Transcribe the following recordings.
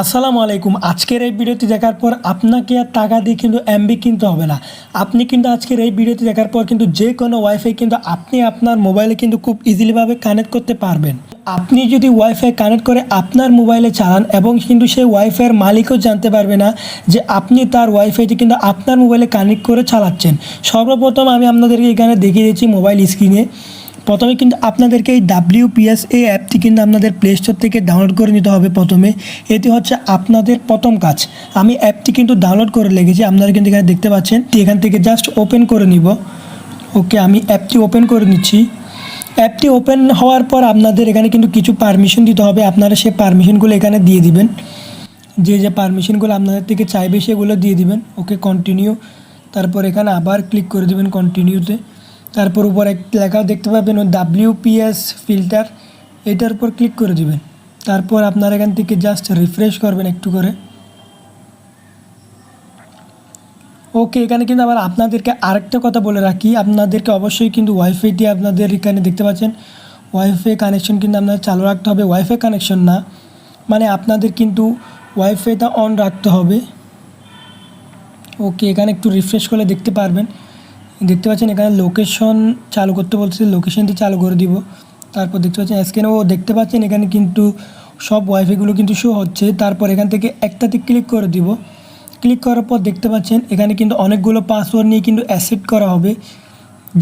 আসসালামু আলাইকুম। আজকের এই ভিডিওটি দেখার পর আপনাকে আর টাকা দিয়ে কিন্তু এমবি কিনতে হবে না। আপনি কিন্তু আজকের এই ভিডিওটি দেখার পর কিন্তু যে কোনো ওয়াইফাই কিন্তু আপনি আপনার মোবাইলে কিন্তু খুব ইজিলিভাবে কানেক্ট করতে পারবেন। আপনি যদি ওয়াইফাই কানেক্ট করে আপনার মোবাইলে চালান এবং কিন্তু সেই ওয়াইফাইয়ের মালিকও জানতে পারবে না যে আপনি তার ওয়াইফাইটি কিন্তু আপনার মোবাইলে কানেক্ট করে চালাচ্ছেন। সর্বপ্রথম আমি আপনাদেরকে এখানে দেখিয়ে দিচ্ছি মোবাইল স্ক্রিনে প্রথমে কিন্তু আপনাদেরকে এই ডাব্লিউপিএস এই অ্যাপটি কিন্তু আপনাদের প্লে স্টোর থেকে ডাউনলোড করে নিতে হবে প্রথমে। এটি হচ্ছে আপনাদের প্রথম কাজ। আমি অ্যাপটি কিন্তু ডাউনলোড করে লেগেছি আপনারা কিন্তু এখানে দেখতে পাচ্ছেন এখান থেকে জাস্ট ওপেন করে নিব। ওকে, আমি অ্যাপটি ওপেন করে নিচ্ছি। অ্যাপটি ওপেন হওয়ার পর আপনাদের এখানে কিন্তু কিছু পারমিশন দিতে হবে। আপনারা সেই পারমিশনগুলো এখানে দিয়ে দিবেন। যে যে পারমিশনগুলো আপনাদের থেকে চাইবে সেগুলো দিয়ে দিবেন। ওকে কন্টিনিউ তারপর এখানে আবার ক্লিক করে দিবেন কন্টিনিউতে তারপর উপর এক লেখাও দেখতে পাবেন ডাব্লিউপিএস ফিল্টার এটার উপর ক্লিক করে দিবেন। তারপর আপনার এখান থেকে জাস্ট রিফ্রেশ করবেন একটু করে। ওকে এখানে কিন্তু আবার আপনাদেরকে আরেকটা কথা বলে রাখি। আপনাদেরকে অবশ্যই কিন্তু ওয়াইফাইটি আপনাদের এখানে দেখতে পাচ্ছেন। ওয়াইফাই কানেকশন কিন্তু আপনাদের চালু রাখতে হবে। ওয়াইফাই কানেকশন না মানে আপনাদের কিন্তু ওয়াইফাইটা অন রাখতে হবে। ওকে এখানে একটু রিফ্রেশ করলে দেখতে পারবেন। দেখতে পাচ্ছেন এখানে লোকেশন চালু করতে বলছে লোকেশনটি চালু করে দিব। তারপর দেখতে পাচ্ছেন স্ক্রিনেও দেখতে পাচ্ছেন এখানে কিন্তু সব ওয়াইফাইগুলো কিন্তু শো হচ্ছে। তারপর এখান থেকে একটাতে ক্লিক করে দিব। ক্লিক করার পর দেখতে পাচ্ছেন এখানে কিন্তু অনেকগুলো পাসওয়ার্ড নিয়ে কিন্তু অ্যাসেপ্ট করা হবে।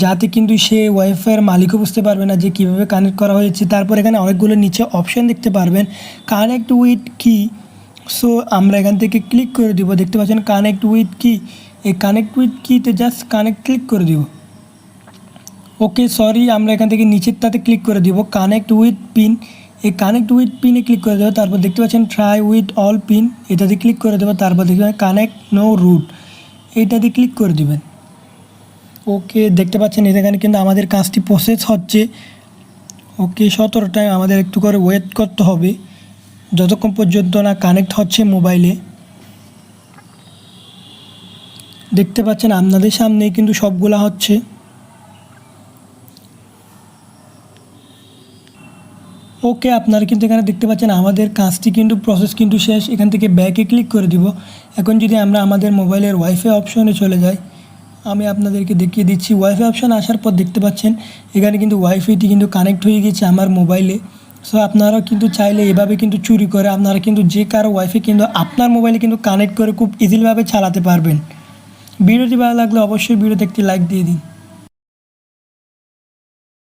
যাতে কিন্তু সে ওয়াইফাইয়ের মালিকও বুঝতে পারবে না যে কীভাবে কানেক্ট করা হয়েছে। তারপর এখানে অনেকগুলো নিচে অপশান দেখতে পারবেন। কানেক্ট উইথ কি সো আমরা এখান থেকে ক্লিক করে দিব। দেখতে পাচ্ছেন কানেক্ট উইথ কি এই কানেক্ট উইথ কিতে জাস্ট কানেক্ট ক্লিক করে দিব। ওকে সরি আমরা এখান থেকে নিচেরটাতে ক্লিক করে দিব। কানেক্ট উইথ পিন এই কানেক্ট উইথ পিনে ক্লিক করে দেবো। তারপর দেখতে পাচ্ছেন ট্রাই উইথ অল পিন এটাতে ক্লিক করে দেবো। তারপর দেখতে পাচ্ছেন কানেক্ট নো রুট এইটাতে ক্লিক করে দেবেন। ওকে দেখতে পাচ্ছেন, এখানে কিন্তু আমাদের কাজটি প্রসেস হচ্ছে। ওকে সতেরো টাইম আমাদের একটু করে ওয়েট করতে হবে। যতক্ষণ পর্যন্ত না কানেক্ট হচ্ছে মোবাইলে দেখতে পাচ্ছেন আপনাদের সামনেই কিন্তু সবগুলা হচ্ছে। ওকে, আপনারা কিন্তু এখানে দেখতে পাচ্ছেন আমাদের কাজটি কিন্তু প্রসেস কিন্তু শেষ। এখান থেকে ব্যাকে ক্লিক করে দিব। এখন যদি আমরা আমাদের মোবাইলের ওয়াইফাই অপশনে চলে যাই, আমি আপনাদেরকে দেখিয়ে দিচ্ছি। ওয়াইফাই অপশন আসার পর দেখতে পাচ্ছেন, এখানে কিন্তু ওয়াইফাইটি কিন্তু কানেক্ট হয়ে গেছে আমার মোবাইলে সো আপনারা কিন্তু চাইলে এভাবে কিন্তু চুরি করে আপনারা কিন্তু যে কারও ওয়াইফে কিন্তু আপনার মোবাইলে কিন্তু কানেক্ট করে খুব ইজিলিভাবে চালাতে পারবেন। ভিডিওটি ভালো লাগলে অবশ্যই ভিডিওতে একটি লাইক দিয়ে দিন।